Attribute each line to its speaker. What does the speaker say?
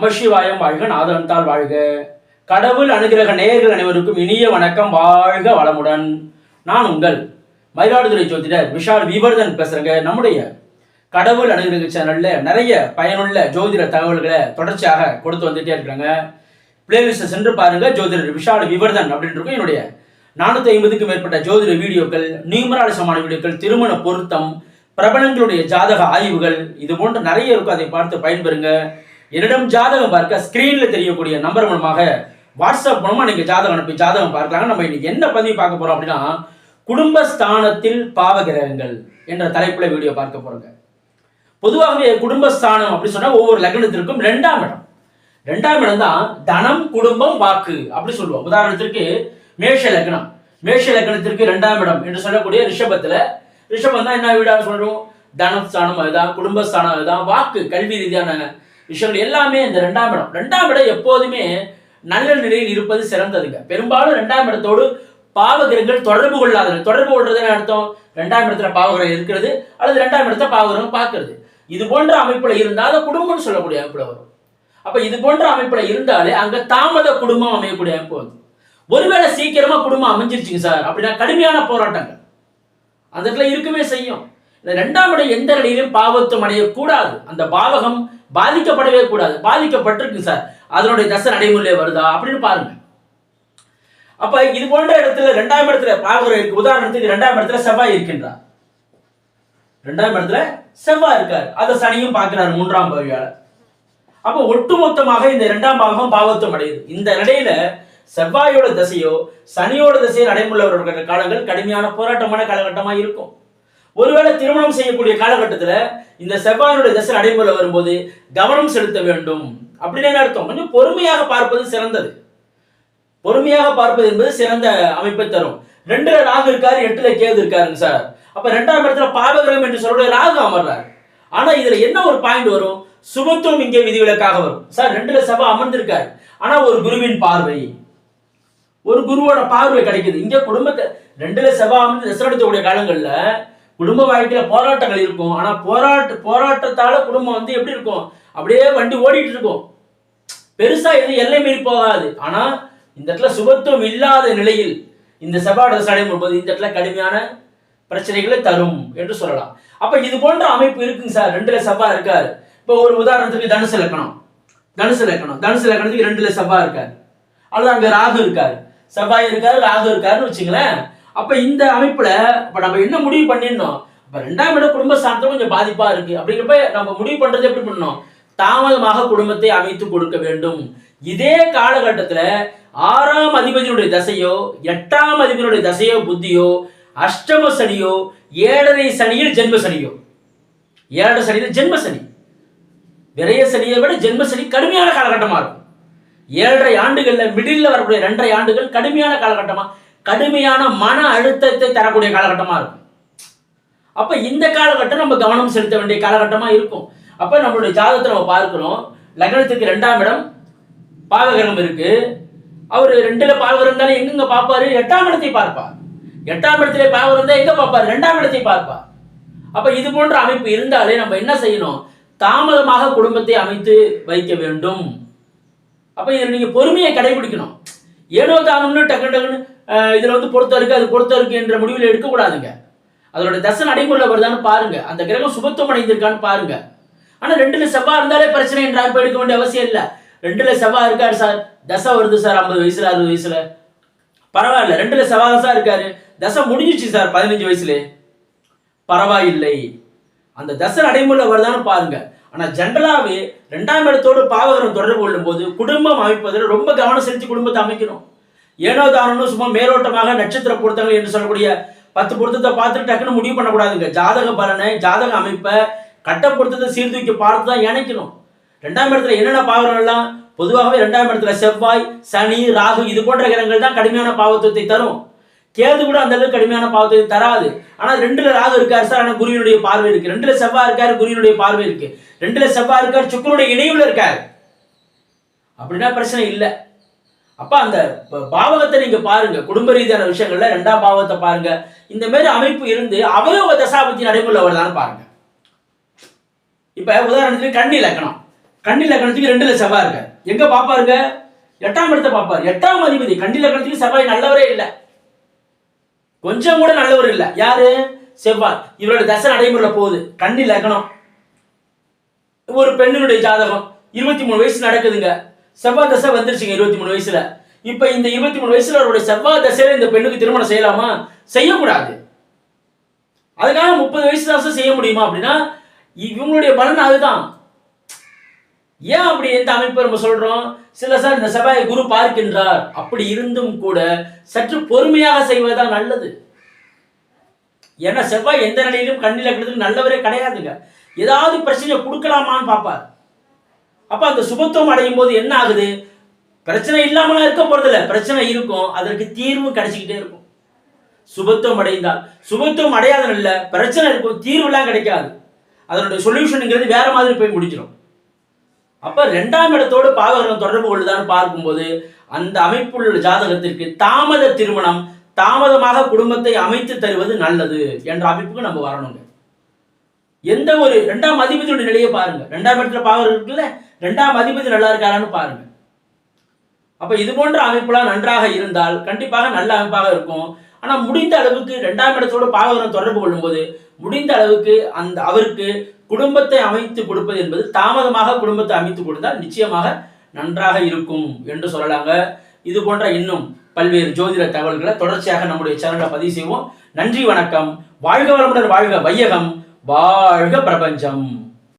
Speaker 1: நமசிவாயம் வாழ்க நாதன்தால் வாழ்க. கடவுள் அனுகிரக நேயர்கள் அனைவருக்கும் இனிய வணக்கம் வாழ்க வளமுடன். நான் உங்கள் மயிலாடுதுறை ஜோதிடர் விஷால் விவர்தன் பேசுறேங்க. நம்முடைய கடவுள் அனுகிரக சேனல்ல நிறைய பயனுள்ள ஜோதிட தகவல்களை தொடர்ச்சியாக கொடுத்து வந்துட்டே இருக்கிறாங்க. பிளேலிஸ்ட்டை சென்று பாருங்க ஜோதிடர் விஷால் விவர்தன் அப்படின்னு இருக்கும் என்னுடைய நானூற்றி ஐம்பதுக்கும் மேற்பட்ட ஜோதிட வீடியோக்கள் நியூமராலிசமான வீடியோக்கள் திருமண பொருத்தம் பிரபலங்களுடைய ஜாதக ஆய்வுகள் இது போன்ற நிறைய இருக்கும் அதை பார்த்து பயன்பெறுங்க. என்னிடம் ஜாதகம் பார்க்க ஸ்கிரீன்ல தெரியக்கூடிய நம்பர் மூலமாக வாட்ஸ்அப் மூலமா நீங்க ஜாதகம் அனுப்பி ஜாதகம் பார்க்கலாம் நம்ம இன்னைக்கு என்ன பதிவு பார்க்க போறோம் அப்படின்னா குடும்பஸ்தானத்தில் பாவகிரகங்கள் என்ற தலைப்புல வீடியோ பார்க்க போறோங்க. பொதுவாகவே குடும்பஸ்தானம் அப்படி சொன்னா ஒவ்வொரு லக்னத்திற்கும் ரெண்டாம் இடம். ரெண்டாம் இடம் தான் தனம் குடும்பம் வாக்கு அப்படி சொல்லுவோம். உதாரணத்திற்கு மேஷ லக்னம். மேஷ லக்னத்திற்கு ரெண்டாம் இடம் என்று சொல்லக்கூடிய ரிஷபத்துல ரிஷபம் தான் என்ன வீடாக சொல்றோம்? தனஸ்தானம் அதுதான் குடும்பஸ்தானம் அதுதான் வாக்கு கல்வி ரீதியான விஷயங்கள் எல்லாமே இந்த ரெண்டாம் இடம். ரெண்டாம் இடம் எப்போதுமே நல்ல நிலையில் இருப்பது சிறந்ததுங்க. பெரும்பாலும் ரெண்டாம் இடத்தோடு பாவகிரகங்கள் தொடர்பு கொள்ளாதது. தொடர்பு கொள்றது அர்த்தம்? ரெண்டாம் இடத்துல பாவகிரகம் இருக்கிறது அல்லது ரெண்டாம் இடத்துல பாவகிரகம் பார்க்கறது. இது போன்ற அமைப்புல இருந்தால் குடும்பம்னு சொல்லக்கூடிய அமைப்புல வரும். அப்ப இது போன்ற அமைப்புல இருந்தாலே அங்க தாமத குடும்பம் அமையக்கூடிய அமைப்பு வந்து. ஒருவேளை சீக்கிரமா குடும்பம் அமைஞ்சிருச்சுங்க சார் அப்படின்னா கடுமையான போராட்டங்கள். அந்த இடத்துல இருக்கவே செய்யும். இந்த ரெண்டாம் இடம் எந்த நிலையிலும் பாவத்துவம் அடையக்கூடாது. அந்த பாவகம் பாதிக்கப்படவே கூடாது. பாதிக்கப்பட்டிருக்கு சார் அதனுடைய தசை நடைமுறையிலே வருதா? அப்படின்னு பாருங்க. அப்ப இது போன்ற இடத்துல ரெண்டாம் இடத்துல பாவகரம் இருக்கு. உதாரணத்துக்கு ரெண்டாம் இடத்துல செவ்வாய் இருக்கின்றார். ரெண்டாம் இடத்துல செவ்வாய் இருக்கார். அதை சனியும் பார்க்கிறார் மூன்றாம் பகுதியால அப்ப ஒட்டுமொத்தமாக இந்த இரண்டாம் பாகம் பாவத்துவம் அடையுது. இந்த நிலையில செவ்வாயோட தசையோ சனியோட தசையோ நடைமுறைவர்கள் காலங்கள் கடுமையான போராட்டமான காலகட்டமா இருக்கும். ஒருவேளை திருமணம் செய்யக்கூடிய காலகட்டத்தில் இந்த செவ்வாயினுடைய தசை நடைமுறை வரும்போது கவனம் செலுத்த வேண்டும். அப்படின்னு என்ன அர்த்தம்? கொஞ்சம் பொறுமையாக பார்ப்பது சிறந்தது. பொறுமையாக பார்ப்பது என்பது சிறந்த அமைப்பை தரும். ரெண்டுல ராகு இருக்காரு எட்டுல கேது இருக்காருங்க சார். அப்ப ரெண்டாம் இடத்துல பாவகிரகம் என்று சொல்லக்கூடிய ராகு அமர்றாரு. ஆனா இதுல என்ன ஒரு பாயிண்ட் வரும்? சுபத்துவம் இங்கே விதிவிலக்காக வரும். சார் ரெண்டுல செவ்வா அமர்ந்திருக்காரு. ஆனா ஒரு குருவின் பார்வை. ஒரு குருவோட பார்வை கிடைக்குது. இங்க குடும்பத்தை ரெண்டுல செவ்வாய் அமர்ந்து தசரடித்தக்கூடிய காலங்கள்ல குடும்ப வாழ்க்கையில போராட்டங்கள் இருக்கும். ஆனா போராட்ட போராட்டத்தால குடும்பம் வந்து எப்படி இருக்கும்? அப்படியே வண்டி ஓடிட்டு இருக்கும். பெருசா எதுவும் எல்லை மீறி போகாது. ஆனா இந்த இடத்துல சுபத்துவம் இல்லாத நிலையில் இந்த செவ்வாய் தசை போது இந்த இடத்துல கடுமையான பிரச்சனைகளை தரும் என்று சொல்லலாம். அப்ப இது போன்ற அமைப்பு இருக்குங்க சார். ரெண்டுல செவ்வாய் இருக்காரு. இப்போ ஒரு உதாரணத்துக்கு தனுசு இலக்கணம். தனுசு இலக்கணம். தனுசு இலக்கணத்துக்கு ரெண்டுல செவ்வாய் இருக்காரு. அல்லது அங்க ராகு இருக்காரு. செவ்வாய் இருக்காரு ராகு இருக்காருன்னு வச்சுங்களேன். அப்ப இந்த அமைப்புல இப்ப நம்ம என்ன முடிவு பண்ணிருந்தோம் இப்ப ரெண்டாம் இடம் குடும்ப சார்ந்தம் கொஞ்சம் பாதிப்பா இருக்கு. அப்படிங்கிறப்ப நம்ம முடிவு பண்றது எப்படி பண்ணணும்? தாமதமாக குடும்பத்தை அமைத்து கொடுக்க வேண்டும். இதே காலகட்டத்துல ஆறாம் அதிபதியினுடைய தசையோ எட்டாம் அதிபதியினுடைய தசையோ புத்தியோ அஷ்டம சனியோ ஏழரை சனியில் ஜென்ம சனியோ. ஏழரை சனியில் ஜென்ம சனி. விரைய சனியை விட ஜென்ம சனி கடுமையான காலகட்டமா இருக்கும். ஏழரை ஆண்டுகள்ல மிடில் வரக்கூடிய ரெண்டரை ஆண்டுகள் கடுமையான காலகட்டமா கடுமையான மன அழுத்தத்தை தரக்கூடிய காலகட்டமாக இருக்கும். அப்போ இந்த காலகட்டம் நம்ம கவனம் செலுத்த வேண்டிய காலகட்டமாக இருக்கும். அப்போ நம்மளுடைய ஜாதகத்தை நம்ம பார்க்கிறோம் லக்னத்துக்கு ரெண்டாம் இடம் பாவகிரகம் இருக்கு. அவர் ரெண்டுல பாவகிரகம் இருந்தாலும் எங்கெங்க பார்ப்பாரு? எட்டாம் இடத்தை பார்ப்பார். எட்டாம் இடத்துல பாவகிரகம் இருந்தால் எங்கே பார்ப்பார்? ரெண்டாம் இடத்தை பார்ப்பார். அப்போ இது போன்ற அமைப்பு இருந்தாலே நம்ம என்ன செய்யணும்? தாமதமாக குடும்பத்தை அமைத்து வைக்க வேண்டும். அப்போ இதில் நீங்கள் பொறுமையை கடைபிடிக்கணும். ஏனோ தானம்னு டக்கு டக்குன்னு இதில் வந்து பொறுத்த இருக்கு அது பொறுத்த இருக்கு என்ற முடிவில் எடுக்கக்கூடாதுங்க. அதோட தசை நடைமுறை வருதான்னு பாருங்க. அந்த கிரகம் சுபத்துவம் அடைந்திருக்கான்னு பாருங்க. ஆனால் ரெண்டுல செவ்வாய் இருந்தாலே பிரச்சனை என்ற அமைப்பு எடுக்க வேண்டிய அவசியம் இல்லை. ரெண்டுல செவ்வாய் இருக்காரு சார். தசை வருது சார் ஐம்பது வயசுல அறுபது வயசுல. பரவாயில்ல ரெண்டுல செவ்வாய் சார் இருக்காரு. தசை முடிஞ்சிச்சு சார் பதினஞ்சு வயசுல. பரவாயில்லை. அந்த தசை நடைமுறை வருதான்னு பாருங்க. ஆனா ஜென்ரலாவே ரெண்டாம் இடத்தோடு பாவகரம் தொடர்பு கொள்ளும் போது குடும்பம் அமைப்பதில் ரொம்ப கவனம் செலுத்தி குடும்பத்தை அமைக்கணும். ஏனோ தானோன்னு சும்மா மேலோட்டமாக நட்சத்திர பொருத்தங்கள் என்று சொல்லக்கூடிய பத்து பொருத்தத்தை பார்த்துட்டு டக்குன்னு முடிவு பண்ணக்கூடாதுங்க. ஜாதக பலனை ஜாதக அமைப்பை கட்ட பொருத்தத்தை சீர்தூக்கி பார்த்து தான் இணைக்கணும். ரெண்டாம் இடத்துல என்னென்ன பாவங்கள்லாம் பொதுவாகவே ரெண்டாம் இடத்துல செவ்வாய் சனி ராகு இது போன்ற கிரகங்கள் தான் கடுமையான பாவத்துவத்தை தரும். கேது கூட அந்த அளவுக்கு கடுமையான பாவத்தை தராது. ஆனால் ரெண்டுல ராகு இருக்காரு சார் ஆனால் குருவினுடைய பார்வை இருக்கு. ரெண்டுல செவ்வாய் இருக்காரு குருவினுடைய பார்வை இருக்கு. ரெண்டுல செவ்வாய் இருக்காரு சுக்கரனுடைய இணைவுல இருக்காரு. அப்படின்னா பிரச்சனை இல்லை. அப்ப அந்த பாவகத்தை நீங்க பாருங்க. குடும்ப ரீதியான விஷயங்கள்ல ரெண்டாம் பாவத்தை பாருங்க. இந்த மாதிரி அமைப்பு இருந்து அவயோக தசாபத்தி நடைமுறை வருதான்னு பாருங்க. இப்ப உதாரணத்துக்கு கண்ணி லக்கணம். கண்ணி லக்கணத்துக்கு ரெண்டுல செவ்வாய் இருக்க எங்க பாப்பாருங்க எட்டாம் இடத்தை பாப்பாரு. எட்டாம் அதிபதி. கண்ணில் லக்கணத்துக்கு செவ்வாய் நல்லவரே இல்லை. கொஞ்சம் கூட நல்லவர் இல்லை. யாரு? செவ்வாய். இவரோட தசை நடைமுறையில் போகுது. கண்ணி லக்கணம். ஒரு பெண்ணினுடைய ஜாதகம். இருபத்தி மூணு வயசு நடக்குதுங்க. செவ்வாய் தசை வந்துருச்சுங்க இருபத்தி மூணு வயசுல. இப்ப இந்த இருபத்தி மூணு வயசுல அவருடைய செவ்வாய் தசையில இந்த பெண்ணுக்கு திருமணம் செய்யலாமா? செய்யக்கூடாது. அதுக்காக முப்பது வயசு தான் செய்ய முடியுமா அப்படின்னா இவங்களுடைய பலன் அதுதான். ஏன் அப்படி எந்த அமைப்பு நம்ம சொல்றோம்? சில சார் இந்த செவ்வாய் குரு பார்க்கின்றார். அப்படி இருந்தும் கூட சற்று பொறுமையாக செய்வதுதான் நல்லது. ஏன்னா செவ்வாய் எந்த நிலையிலும் கண்ணில் இருக்கிறதுக்கு நல்லவரே கிடையாதுங்க. ஏதாவது பிரச்சனையை கொடுக்கலாமான்னு பார்ப்பார். அப்ப அந்த சுபத்துவம் அடையும் போது என்ன ஆகுது? பிரச்சனை இல்லாமலாம் இருக்க போறதில்ல. பிரச்சனை இருக்கும். அதற்கு தீர்வு கிடைச்சிக்கிட்டே இருக்கும். சுபத்துவம் அடைந்தால். சுபத்துவம் அடையாத நல்ல பிரச்சனை இருக்கும். தீர்வுலாம் கிடைக்காது. அதனுடைய சொல்யூஷனுங்கிறது வேற மாதிரி போய் முடிஞ்சிடும் அப்ப ரெண்டாம் இடத்தோடு பாவகரம் தொடர்பு கொள்ளுதான்னு பார்க்கும்போது அந்த அமைப்புள்ள ஜாதகத்திற்கு தாமத திருமணம் தாமதமாக குடும்பத்தை அமைத்து தருவது நல்லது என்ற அமைப்புக்கு நம்ம வரணுங்க. எந்த ஒரு ரெண்டாம் அதிபதியுடைய நிலையை பாருங்க. ரெண்டாம் இடத்துல பாவகர் இருக்குல்ல ரெண்டாம் அதிபதி நல்லா இருக்காரான்னு பாருங்க. அப்ப இது போன்ற அமைப்புலாம் நன்றாக இருந்தால் கண்டிப்பாக நல்ல அமைப்பாக இருக்கும். ஆனா முடிந்த அளவுக்கு ரெண்டாம் இடத்தோட பாவகரம் தொடர்பு கொள்ளும்போது முடிந்த அளவுக்கு அந்த அவருக்கு குடும்பத்தை அமைத்து கொடுப்பது என்பது தாமதமாக குடும்பத்தை அமைத்து கொடுத்தால் நிச்சயமாக நன்றாக இருக்கும் என்று சொல்லலாங்க. இது போன்ற இன்னும் பல்வேறு ஜோதிட தகவல்களை தொடர்ச்சியாக நம்முடைய சேனலில் பதிவு செய்வோம். நன்றி வணக்கம். வாழ்க வளமுடன் வாழ்க வையகம். வாழ்க பிரபஞ்சம்.